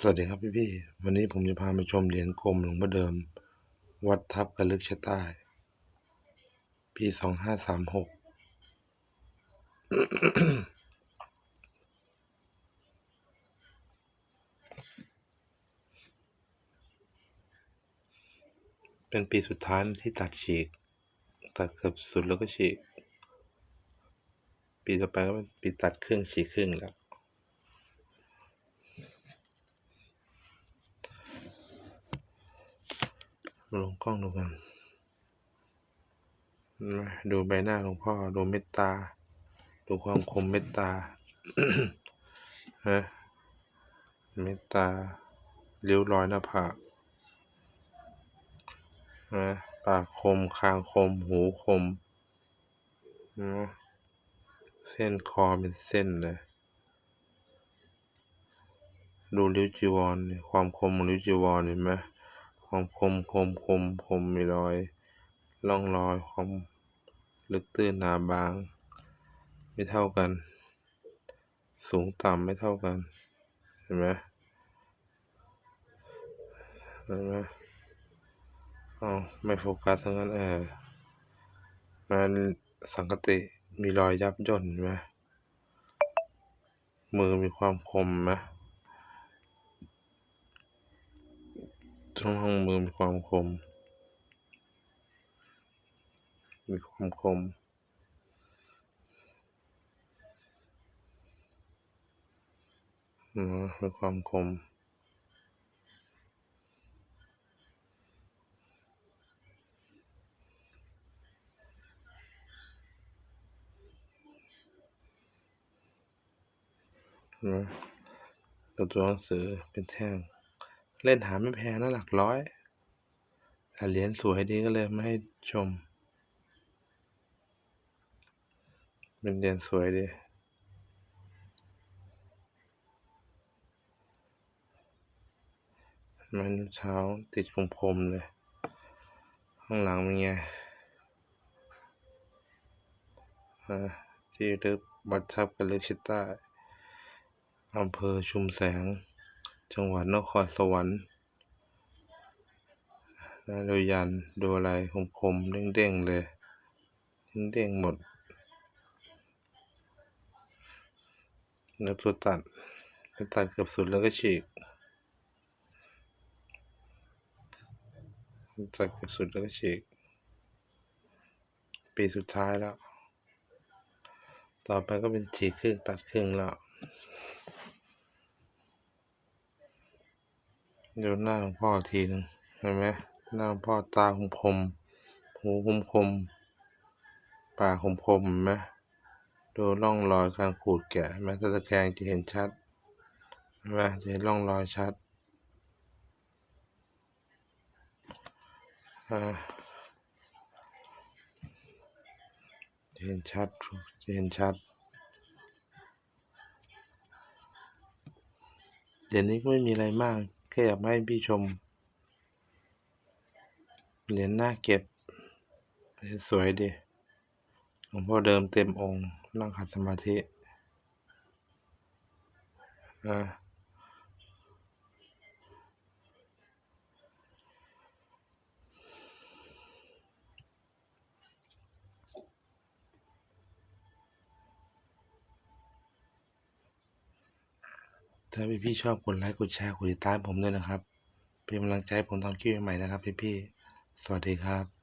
สวัสดีครับพี่พี่วันนี้ผมจะพามาชมเหรียญกลมหลวงพ่อเดิม วัดทับกระลึกชะใต้ปีสองห้าสามหกเป็นปีสุดท้ายที่ตัดฉีก ตัดเกือบสุดแล้วก็ฉีก ปีต่อไปก็เป็นปีตัดครึ่งฉีกครึ่งแล้ว ลงกล้องดูกันมาดูใบหน้าหลวงพ่อ ดูเมตตา ดูความคมเมตตาฮะเมตตาเริ้วรอยหน้าผากนะปากคม คางคม หูคมนะเส้นคอเป็นเส้นเลย ดูริ้วจีวรนี่ความคมของริ้วจีวรเห็นไหม ความคมคมคมคมมีรอยร่องรอยความลึกตื้นหนาบาง ไม่เท่ากัน สูงต่ำไม่เท่ากัน เห็นไหมเห็นไหมเอาไม่โฟกัสทั้งนั้นเออมันสังกติมีรอยยับย่นเห็นไหมมือมีความคมไหม ช่วงห้องมือมีความคม มีความคมอืมมีความคม นะกับตัวหนังสือเป็นแท่ง เล่นหาไม่แพงนะหลักร้อยแต่เหรียญสวยดีก็เลยไมาให้ชม เป็นเหรียญสวยดีมันเช้าติดคมๆเลย ข้างหลังเป็นไงที่ลึกบัดทับกันลึกชิดใต้อำเภอชุมแสง จังหวัดนครสวรรค์นะดูยันดูอะไรคมๆเด้งๆเลย เด้งๆหมดแล้วตัวตัดตัดเกือบสุดแล้วก็ฉีกตัดเกือบสุดแล้วก็ฉีก ปีสุดท้ายแล้ว ต่อไปก็เป็นฉีกครึ่งตัดครึ่งแล้ว ดูหน้าหลวงพ่อทีหนึงเห็นไหมหน้าหลวงพ่อตาคมคมหูคมคมปากคมคมเห็นไหมดูร่องรอยการขูดแกะเห็นไหมถ้าตะแคงจะเห็นชัดเห็นไหมจะเห็นร่องรอยชัดจะเห็นชัดจะเห็นชัด เดี๋ยวนี้ก็ไม่มีอะไรมาก แค่อยากให้พี่ชม เหรียญหน้าเก็บ สวยดีหลวงพ่อเดิมเต็มองค์นั่งขัดสมาธิอ่า ถ้าพี่พี่ชอบกดไลค์กดแชร์กดติดตามผมด้วยนะครับ เป็นกำลังใจผมทำคลิปใหม่ๆนะครับพี่พี่ๆสวัสดีครับ